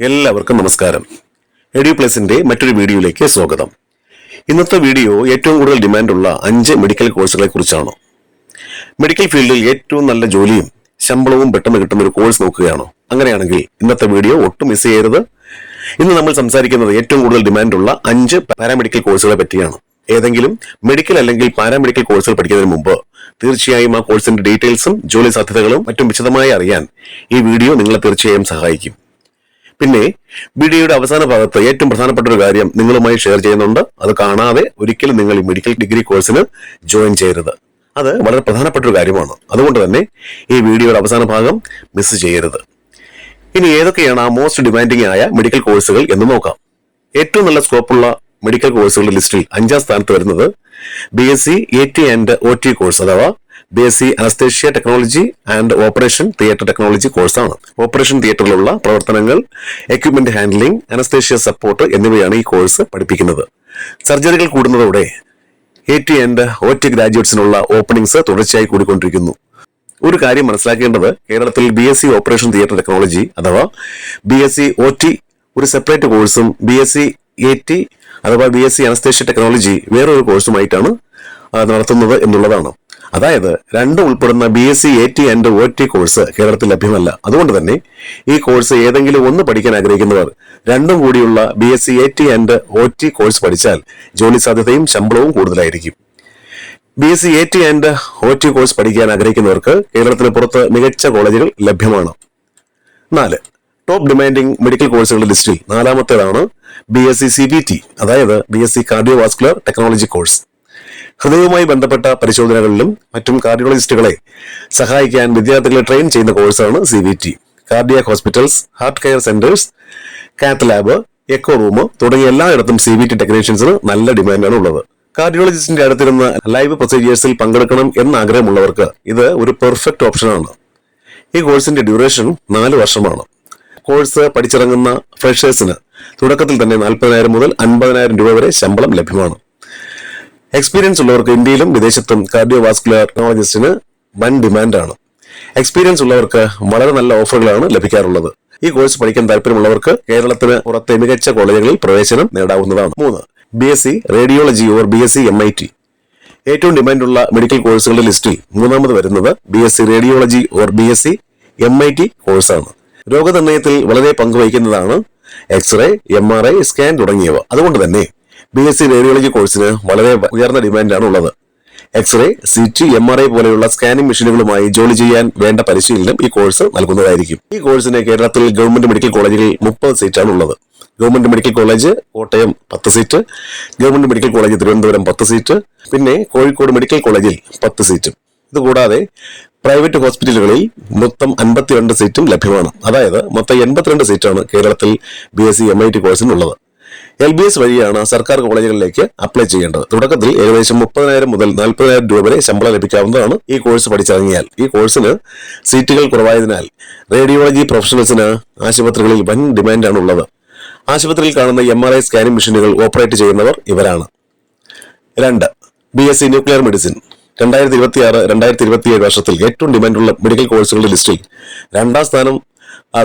എല്ലാവർക്കും നമസ്കാരം. എഡ്യൂ പ്ലസിന്റെ മറ്റൊരു വീഡിയോയിലേക്ക് സ്വാഗതം. ഇന്നത്തെ വീഡിയോ ഏറ്റവും കൂടുതൽ ഡിമാൻഡുള്ള അഞ്ച് മെഡിക്കൽ കോഴ്സുകളെ കുറിച്ചാണ്. മെഡിക്കൽ ഫീൽഡിൽ ഏറ്റവും നല്ല ജോലിയും ശമ്പളവും പെട്ടെന്ന് കിട്ടുന്ന ഒരു കോഴ്സ് നോക്കുകയാണോ. അങ്ങനെയാണെങ്കിൽ ഇന്നത്തെ വീഡിയോ ഒട്ടും മിസ് ചെയ്യരുത്. ഇന്ന് നമ്മൾ സംസാരിക്കുന്നത് ഏറ്റവും കൂടുതൽ ഡിമാൻഡുള്ള അഞ്ച് പാരാമെഡിക്കൽ കോഴ്സുകളെ പറ്റിയാണ്. ഏതെങ്കിലും മെഡിക്കൽ അല്ലെങ്കിൽ പാരാമെഡിക്കൽ കോഴ്സുകൾ പഠിക്കുന്നതിന് മുമ്പ് തീർച്ചയായും ആ കോഴ്സിന്റെ ഡീറ്റെയിൽസും ജോലി സാധ്യതകളും മറ്റും വിശദമായി അറിയാൻ ഈ വീഡിയോ നിങ്ങളെ തീർച്ചയായും സഹായിക്കും. പിന്നെ വീഡിയോയുടെ അവസാന ഭാഗത്ത് ഏറ്റവും പ്രധാനപ്പെട്ട ഒരു കാര്യം നിങ്ങളുമായി ഷെയർ ചെയ്യുന്നുണ്ട്. അത് കാണാതെ ഒരിക്കലും നിങ്ങൾ ഈ മെഡിക്കൽ ഡിഗ്രി കോഴ്സിന് ജോയിൻ ചെയ്യരുത്. അത് വളരെ പ്രധാനപ്പെട്ട ഒരു കാര്യമാണ്. അതുകൊണ്ട് തന്നെ ഈ വീഡിയോയുടെ അവസാന ഭാഗം മിസ് ചെയ്യരുത്. ഇനി ഏതൊക്കെയാണ് ആ മോസ്റ്റ് ഡിമാൻഡിംഗ് ആയ മെഡിക്കൽ കോഴ്സുകൾ എന്ന് നോക്കാം. ഏറ്റവും നല്ല സ്കോപ്പുള്ള മെഡിക്കൽ കോഴ്സുകളുടെ ലിസ്റ്റിൽ അഞ്ചാം സ്ഥാനത്ത് വരുന്നത് B S C A T and O T course അഥവാ B S C anaesthesia technology and operation theatre technology കോഴ്സാണ്. ഓപ്പറേഷൻ തിയേറ്ററിലുള്ള പ്രവർത്തനങ്ങൾ എക്യുപ്മെന്റ് ഹാൻഡ്ലിംഗ് അനസ്തേഷ്യ സപ്പോർട്ട് എന്നിവയാണ് ഈ കോഴ്സ് പഠിപ്പിക്കുന്നത്. സർജറികൾ കൂടുന്നതോടെ A T and O T ഗ്രാജുവേറ്റ്സിനുള്ള openings തുടർച്ചയായി കൂടിക്കൊണ്ടിരിക്കുന്നു. ഒരു കാര്യം മനസ്സിലാക്കേണ്ടത് കേരളത്തിൽ B S C operation theatre technology അഥവാ B S C O T ഒരു സെപ്പറേറ്റ് കോഴ്സും B S C A T അഥവാ B S C anaesthesia technology വേറൊരു കോഴ്സുമായിട്ടാണ് നടത്തുന്നത് എന്നുള്ളതാണ്. അതായത് രണ്ടും ഉൾപ്പെടുന്ന B S C A T and O T course കേരളത്തിൽ ലഭ്യമല്ല. അതുകൊണ്ട് തന്നെ ഈ കോഴ്സ് ഏതെങ്കിലും ഒന്ന് പഠിക്കാൻ ആഗ്രഹിക്കുന്നവർ രണ്ടും കൂടിയുള്ള B S C A T and O T course പഠിച്ചാൽ ജോലി സാധ്യതയും ശമ്പളവും കൂടുതലായിരിക്കും. B S C A T and O T course പഠിക്കാൻ ആഗ്രഹിക്കുന്നവർക്ക് കേരളത്തിന് പുറത്ത് മികച്ച കോളേജുകൾ ലഭ്യമാണ്. നാല് ടോപ്പ് ഡിമാൻഡിംഗ് മെഡിക്കൽ കോഴ്സുകളുടെ ലിസ്റ്റിൽ നാലാമത്തേതാണ് B S C C B T അതായത് B S C cardio vascular technology course ഹൃദയവുമായി ബന്ധപ്പെട്ട പരിശോധനകളിലും മറ്റും കാർഡിയോളജിസ്റ്റുകളെ സഹായിക്കാൻ വിദ്യാർത്ഥികളെ ട്രെയിൻ ചെയ്യുന്ന കോഴ്സാണ് C V T cardiac hospitals heart care centres cath lab echo room തുടങ്ങിയ എല്ലായിടത്തും സി വി ടി ടെക്നീഷ്യൻസിന് നല്ല ഡിമാൻഡാണ് ഉള്ളത്. കാർഡിയോളജിസ്റ്റിന്റെ അടുത്തിരുന്ന് ലൈവ് പ്രൊസീജിയേഴ്സിൽ പങ്കെടുക്കണം എന്ന് ആഗ്രഹമുള്ളവർക്ക് ഇത് ഒരു പെർഫെക്റ്റ് ഓപ്ഷനാണ് ഈ കോഴ്സിന്റെ ഡ്യൂറേഷൻ നാല് വർഷമാണ്. കോഴ്സ് പഠിച്ചിറങ്ങുന്ന ഫ്രഷേഴ്സിന് തുടക്കത്തിൽ തന്നെ നാൽപ്പതിനായിരം മുതൽ അൻപതിനായിരം രൂപ വരെ ശമ്പളം ലഭ്യമാണ്. എക്സ്പീരിയൻസ് ഉള്ളവർക്ക് ഇന്ത്യയിലും വിദേശത്തും കാർഡിയോവാസ്കുലർ ടെക്നോളജിസ്റ്റിന് വൻ ഡിമാൻഡാണ് എക്സ്പീരിയൻസ് ഉള്ളവർക്ക് വളരെ നല്ല ഓഫറുകളാണ് ലഭിക്കാറുള്ളത്. ഈ കോഴ്സ് പഠിക്കാൻ താല്പര്യമുള്ളവർക്ക് കേരളത്തിന് പുറത്തെ മികച്ച കോളേജുകളിൽ പ്രവേശനം നേടാവുന്നതാണ്. മൂന്ന് B S C radiology or B S C M I T ഏറ്റവും ഡിമാൻഡുള്ള മെഡിക്കൽ കോഴ്സുകളുടെ ലിസ്റ്റിൽ മൂന്നാമത് വരുന്നത് B S C radiology or B S C M I T കോഴ്സാണ് രോഗനിർണയത്തിൽ വളരെ പങ്കുവഹിക്കുന്നതാണ് X-ray M R I scan തുടങ്ങിയവ. അതുകൊണ്ട് തന്നെ ബി എസ് സി റേഡിയോളജി കോഴ്സിന് വളരെ ഉയർന്ന ഡിമാൻഡാണ് ഉള്ളത്. X-ray C T M R I പോലെയുള്ള സ്കാനിംഗ് മെഷീനുകളുമായി ജോലി ചെയ്യാൻ വേണ്ട പരിശീലനം ഈ കോഴ്സ് നൽകുന്നതായിരിക്കും. ഈ കോഴ്സിന് കേരളത്തിൽ ഗവൺമെന്റ് മെഡിക്കൽ കോളേജിൽ മുപ്പത് സീറ്റാണ് ഉള്ളത്. ഗവൺമെന്റ് മെഡിക്കൽ കോളേജ് കോട്ടയം പത്ത് seat government medical college Thiruvananthapuram പത്ത് സീറ്റ് പിന്നെ കോഴിക്കോട് മെഡിക്കൽ കോളേജിൽ പത്ത് സീറ്റും ഇതുകൂടാതെ പ്രൈവറ്റ് ഹോസ്പിറ്റലുകളിൽ മൊത്തം അൻപത്തിരണ്ട് സീറ്റും ലഭ്യമാണ്. അതായത് മൊത്തം എൺപത്തിരണ്ട് സീറ്റാണ് കേരളത്തിൽ B S C M I T കോഴ്സിനുള്ളത് L B S വഴിയാണ് സർക്കാർ കോളേജുകളിലേക്ക് അപ്ലൈ ചെയ്യേണ്ടത്. തുടക്കത്തിൽ ഏകദേശം മുപ്പതിനായിരം മുതൽ നാൽപ്പതിനായിരം രൂപ വരെ ശമ്പളം ലഭിക്കാവുന്നതാണ് ഈ കോഴ്സ് പഠിച്ചിറങ്ങിയാൽ. ഈ കോഴ്സിന് സീറ്റുകൾ കുറവായതിനാൽ റേഡിയോളജി പ്രൊഫഷണൽസിന് ആശുപത്രികളിൽ വൻ ഡിമാൻഡാണ് ഉള്ളത്. ആശുപത്രിയിൽ കാണുന്ന എം ആർ ഐ സ്കാനിംഗ് മെഷീനുകൾ ഓപ്പറേറ്റ് ചെയ്യുന്നവർ ഇവരാണ്. രണ്ട് B S C nuclear medicine. രണ്ടായിരത്തി ഇരുപത്തി ആറ് രണ്ടായിരത്തി ഇരുപത്തിയേഴ് വർഷത്തിൽ ഏറ്റവും ഡിമാൻഡുള്ള മെഡിക്കൽ കോഴ്സുകളുടെ ലിസ്റ്റിൽ രണ്ടാം സ്ഥാനം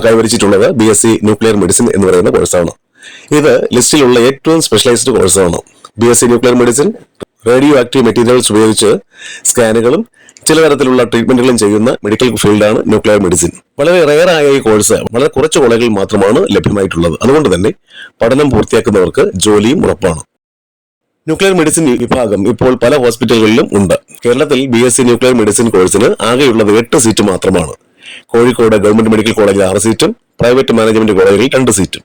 കൈവരിച്ചിട്ടുള്ളത് B S C nuclear medicine എന്ന് പറയുന്ന കോഴ്സാണ്. ഇത് ലിസ്റ്റിലുള്ള ഏറ്റവും സ്പെഷ്യലൈസ്ഡ് കോഴ്സാണ് B S C nuclear medicine radio active materials ഉപയോഗിച്ച് സ്കാനുകളും ചില തരത്തിലുള്ള ട്രീറ്റ്മെന്റുകളും ചെയ്യുന്ന മെഡിക്കൽ ഫീൽഡാണ് ന്യൂക്ലിയർ മെഡിസിൻ വളരെ റെയർ ആയ ഈ കോഴ്സ് വളരെ കുറച്ച് കോളേജുകളിൽ മാത്രമാണ് ലഭ്യമായിട്ടുള്ളത്. അതുകൊണ്ട് തന്നെ പഠനം പൂർത്തിയാക്കുന്നവർക്ക് ജോലിയും ഉറപ്പാണ്. ന്യൂക്ലിയർ മെഡിസിൻ വിഭാഗം ഇപ്പോൾ പല ഹോസ്പിറ്റലുകളിലും ഉണ്ട്. കേരളത്തിൽ B S C nuclear medicine കോഴ്സിന് ആകെയുള്ളത് എട്ട് സീറ്റ് മാത്രമാണ്. കോഴിക്കോട് ഗവൺമെന്റ് മെഡിക്കൽ കോളേജിൽ ആറ് സീറ്റും പ്രൈവറ്റ് മാനേജ്മെന്റ് കോളേജിൽ രണ്ട് സീറ്റും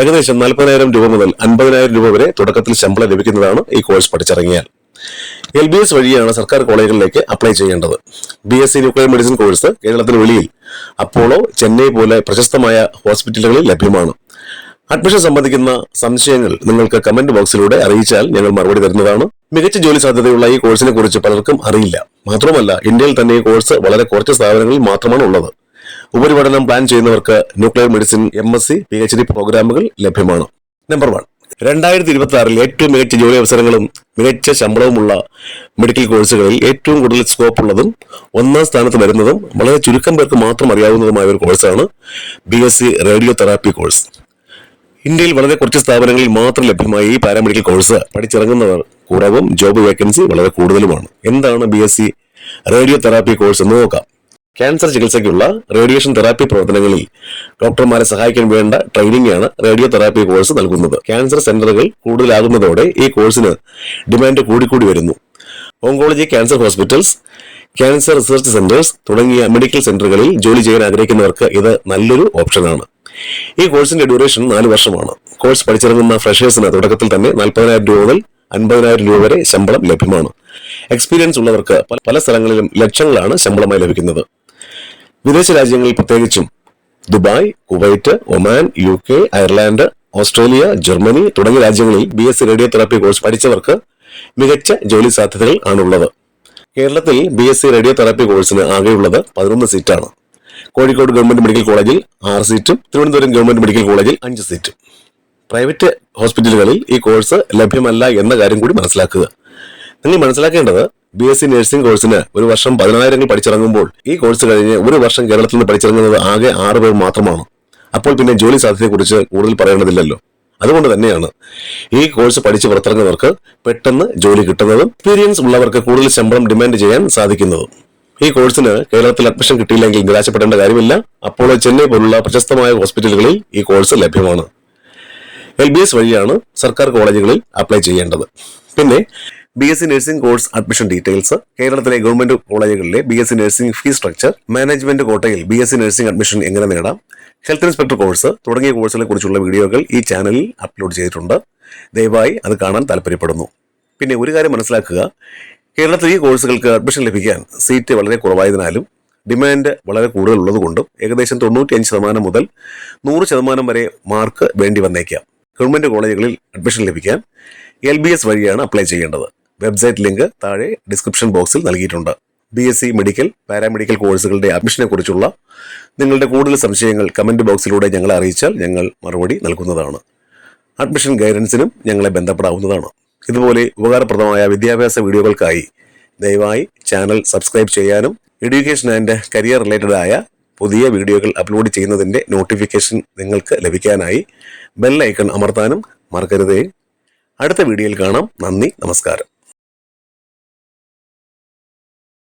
ഏകദേശം നാൽപ്പതിനായിരം രൂപ മുതൽ അൻപതിനായിരം രൂപ വരെ തുടക്കത്തിൽ ശമ്പളം ലഭിക്കുന്നതാണ് ഈ കോഴ്സ് പഠിച്ചിറങ്ങിയാൽ. എൽ ബി എസ് വഴിയാണ് സർക്കാർ കോളേജുകളിലേക്ക് അപ്ലൈ ചെയ്യേണ്ടത്. B S C nuclear medicine course കേരളത്തിന് വെളിയിൽ അപ്പോളോ ചെന്നൈ പോലെ പ്രശസ്തമായ ഹോസ്പിറ്റലുകളിൽ ലഭ്യമാണ്. അഡ്മിഷൻ സംബന്ധിക്കുന്ന സംശയങ്ങൾ നിങ്ങൾക്ക് കമന്റ് ബോക്സിലൂടെ അറിയിച്ചാൽ ഞങ്ങൾ മറുപടി തരുന്നതാണ്. മികച്ച ജോലി സാധ്യതയുള്ള ഈ കോഴ്സിനെ കുറിച്ച് പലർക്കും അറിയില്ല. മാത്രമല്ല ഇന്ത്യയിൽ തന്നെ ഈ കോഴ്സ് വളരെ കുറച്ച് സ്ഥാപനങ്ങളിൽ മാത്രമാണ് ഉള്ളത്. ഉപരിപഠനം പ്ലാൻ ചെയ്യുന്നവർക്ക് nuclear medicine M S C P H D പ്രോഗ്രാമുകൾ ലഭ്യമാണ്. നമ്പർ വൺ രണ്ടായിരത്തി ഇരുപത്തി ആറിൽ ഏറ്റവും മികച്ച ജോലി അവസരങ്ങളും മികച്ച ശമ്പളവുമുള്ള മെഡിക്കൽ കോഴ്സുകളിൽ ഏറ്റവും കൂടുതൽ സ്കോപ്പ് ഉള്ളതും ഒന്നാം സ്ഥാനത്ത് വരുന്നതും വളരെ ചുരുക്കം പേർക്ക് മാത്രം അറിയാവുന്നതുമായ ഒരു കോഴ്സാണ് B S C radio therapy course ഇന്ത്യയിൽ വളരെ കുറച്ച് സ്ഥാപനങ്ങളിൽ മാത്രം ലഭ്യമായ ഈ പാരാമെഡിക്കൽ കോഴ്സ് പഠിച്ചിറങ്ങുന്നവർ കുറവും ജോബ് വേക്കൻസി വളരെ കൂടുതലുമാണ്. എന്താണ് B S C radio therapy course എന്ന് നോക്കാം. ക്യാൻസർ ചികിത്സയ്ക്കുള്ള റേഡിയേഷൻ തെറാപ്പി പ്രവർത്തനങ്ങളിൽ ഡോക്ടർമാരെ സഹായിക്കാൻ വേണ്ട ട്രെയിനിങ് ആണ് റേഡിയോ തെറാപ്പി കോഴ്സ് നൽകുന്നത്. ക്യാൻസർ സെന്ററുകൾ കൂടുതലാകുന്നതോടെ ഈ കോഴ്സിന് ഡിമാൻഡ് കൂടിക്കൂടി വരുന്നു. Oncology cancer hospitals cancer research centres തുടങ്ങിയ മെഡിക്കൽ സെന്ററുകളിൽ ജോലി ചെയ്യാൻ ആഗ്രഹിക്കുന്നവർക്ക് ഇത് നല്ലൊരു ഓപ്ഷനാണ് ഈ കോഴ്സിന്റെ ഡ്യൂറേഷൻ നാല് വർഷമാണ്. കോഴ്സ് പഠിച്ചിറങ്ങുന്ന ഫ്രഷേഴ്സിന് തുടക്കത്തിൽ തന്നെ നാൽപ്പതിനായിരം രൂപ മുതൽ അൻപതിനായിരം രൂപ വരെ ശമ്പളം ലഭ്യമാണ്. എക്സ്പീരിയൻസ് ഉള്ളവർക്ക് പല സ്ഥലങ്ങളിലും ലക്ഷങ്ങളാണ് ശമ്പളമായി ലഭിക്കുന്നത്. വിദേശ രാജ്യങ്ങളിൽ പ്രത്യേകിച്ചും. Dubai Kuwait Oman U K Ireland Australia Germany തുടങ്ങിയ രാജ്യങ്ങളിൽ B S C radio therapy course പഠിച്ചവർക്ക് മികച്ച ജോലി സാധ്യതകൾ ആണുള്ളത്. കേരളത്തിൽ B S C radio therapy കോഴ്സിന് ആകെയുള്ളത് പതിനൊന്ന് സീറ്റാണ്. കോഴിക്കോട് ഗവൺമെന്റ് മെഡിക്കൽ കോളേജിൽ ആറ് സീറ്റും തിരുവനന്തപുരം ഗവൺമെന്റ് മെഡിക്കൽ കോളേജിൽ അഞ്ച് സീറ്റും. പ്രൈവറ്റ് ഹോസ്പിറ്റലുകളിൽ ഈ കോഴ്സ് ലഭ്യമല്ല എന്ന കാര്യം കൂടി മനസ്സിലാക്കുക. നിങ്ങൾ മനസ്സിലാക്കേണ്ടത് ബി എസ് സി നഴ്സിംഗ് കോഴ്സിന് ഒരു വർഷം പതിനായിരങ്ങൾ പഠിച്ചിറങ്ങുമ്പോൾ ഈ കോഴ്സ് കഴിഞ്ഞ് ഒരു വർഷം കേരളത്തിൽ നിന്ന് പഠിച്ചിറങ്ങുന്നത് ആകെ ആറ് പേർ മാത്രമാണ്. അപ്പോൾ പിന്നെ ജോലി സാധ്യതയെക്കുറിച്ച് കൂടുതൽ പറയേണ്ടതില്ലല്ലോ. അതുകൊണ്ട് തന്നെയാണ് ഈ കോഴ്സ് പഠിച്ച് പുറത്തിറങ്ങുന്നവർക്ക് പെട്ടെന്ന് ജോലി കിട്ടുന്നതും എക്സ്പീരിയൻസ് ഉള്ളവർക്ക് കൂടുതൽ ശമ്പളം ഡിമാൻഡ് ചെയ്യാൻ സാധിക്കുന്നതും. ഈ കോഴ്സിന് കേരളത്തിൽ അഡ്മിഷൻ കിട്ടിയില്ലെങ്കിൽ നിരാശപ്പെടേണ്ട കാര്യമില്ല. അപ്പോൾ ചെന്നൈ പോലുള്ള പ്രശസ്തമായ ഹോസ്പിറ്റലുകളിൽ ഈ കോഴ്സ് ലഭ്യമാണ്. എൽ ബി എസ് വഴിയാണ് സർക്കാർ കോളേജുകളിൽ അപ്ലൈ ചെയ്യേണ്ടത്. പിന്നെ B S C nursing course admission details കേരളത്തിലെ ഗവൺമെന്റ് കോളേജുകളിലെ B S C nursing fees structure management കോട്ടയിൽ B S C nursing admission എങ്ങനെ നേടാം ഹെൽത്ത് ഇൻസ്പെക്ടർ കോഴ്സ് തുടങ്ങിയ കോഴ്സുകളെ കുറിച്ചുള്ള വീഡിയോകൾ ഈ ചാനലിൽ അപ്ലോഡ് ചെയ്തിട്ടുണ്ട്. ദയവായി അത് കാണാൻ താല്പര്യപ്പെടുന്നു. പിന്നെ ഒരു കാര്യം മനസ്സിലാക്കുക കേരളത്തിൽ ഈ കോഴ്സുകൾക്ക് അഡ്മിഷൻ ലഭിക്കാൻ സീറ്റ് വളരെ കുറവായതിനാലും ഡിമാൻഡ് വളരെ കൂടുതൽ ഉള്ളതുകൊണ്ടും ഏകദേശം തൊണ്ണൂറ്റിയഞ്ച് ശതമാനം മുതൽ നൂറ് ശതമാനം വരെ മാർക്ക് വേണ്ടി വന്നേക്കാം. ഗവൺമെന്റ് കോളേജുകളിൽ അഡ്മിഷൻ ലഭിക്കാൻ എൽ ബി എസ് വഴിയാണ് അപ്ലൈ ചെയ്യേണ്ടത്. വെബ്സൈറ്റ് ലിങ്ക് താഴെ ഡിസ്ക്രിപ്ഷൻ ബോക്സിൽ നൽകിയിട്ടുണ്ട്. B S C medical paramedical കോഴ്സുകളുടെ അഡ്മിഷനെ കുറിച്ചുള്ള നിങ്ങളുടെ കൂടുതൽ സംശയങ്ങൾ കമന്റ് ബോക്സിലൂടെ ഞങ്ങളെ അറിയിച്ചാൽ ഞങ്ങൾ മറുപടി നൽകുന്നതാണ്. അഡ്മിഷൻ ഗൈഡൻസിനും ഞങ്ങളെ ബന്ധപ്പെടാവുന്നതാണ്. ഇതുപോലെ ഉപകാരപ്രദമായ വിദ്യാഭ്യാസ വീഡിയോകൾക്കായി ദയവായി ചാനൽ സബ്സ്ക്രൈബ് ചെയ്യാനും എഡ്യൂക്കേഷൻ ആൻഡ് കരിയർ റിലേറ്റഡ് ആയ പുതിയ വീഡിയോകൾ അപ്ലോഡ് ചെയ്യുന്നതിന്റെ നോട്ടിഫിക്കേഷൻ നിങ്ങൾക്ക് ലഭിക്കാനായി ബെൽ ഐക്കൺ അമർത്താനും മറക്കരുതേ. അടുത്ത വീഡിയോയിൽ കാണാം. നന്ദി നമസ്കാരം.